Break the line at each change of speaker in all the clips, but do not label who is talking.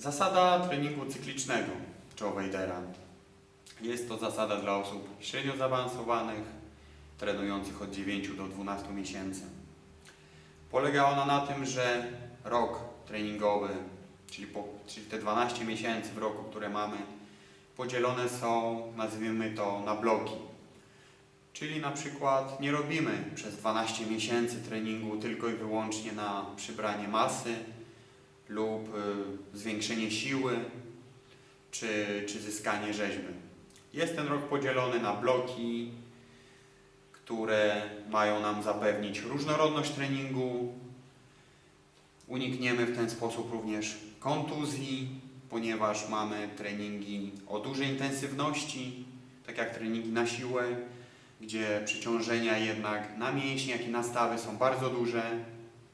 Zasada treningu cyklicznego Joe Wadera. Jest to zasada dla osób średnio zaawansowanych, trenujących od 9 do 12 miesięcy. Polega ona na tym, że rok treningowy, czyli, po, czyli te 12 miesięcy w roku, które mamy, podzielone są, nazwijmy to, na bloki. Czyli na przykład nie robimy przez 12 miesięcy treningu tylko i wyłącznie na przybranie masy zwiększenie siły czy, czy zyskanie rzeźby. Jest ten rok podzielony na bloki, które mają nam zapewnić różnorodność treningu. Unikniemy w ten sposób również kontuzji, ponieważ mamy treningi o dużej intensywności, tak jak treningi na siłę, gdzie przeciążenia jednak na mięśnie, jak i na stawy są bardzo duże.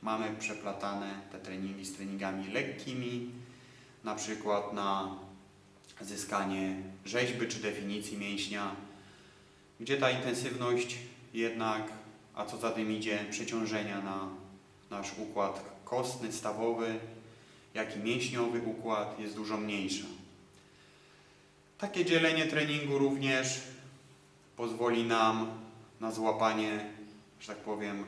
Mamy przeplatane te treningi z treningami lekkimi, na przykład na zyskanie rzeźby czy definicji mięśnia, gdzie ta intensywność jednak, a co za tym idzie, przeciążenia na nasz układ kostny, stawowy, jak i mięśniowy układ jest dużo mniejsza. Takie dzielenie treningu również pozwoli nam na złapanie, że tak powiem,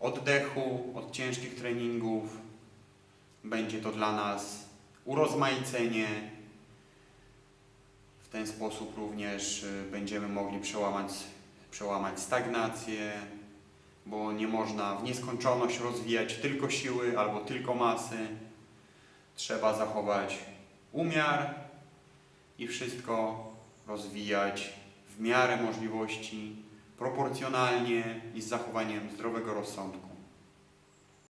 oddechu od ciężkich treningów. Będzie to dla nas urozmaicenie. W ten sposób również y, będziemy mogli przełamać, przełamać stagnację, bo nie można w nieskończoność rozwijać tylko siły albo tylko masy. Trzeba zachować umiar i wszystko rozwijać w miarę możliwości, proporcjonalnie i z zachowaniem zdrowego rozsądku.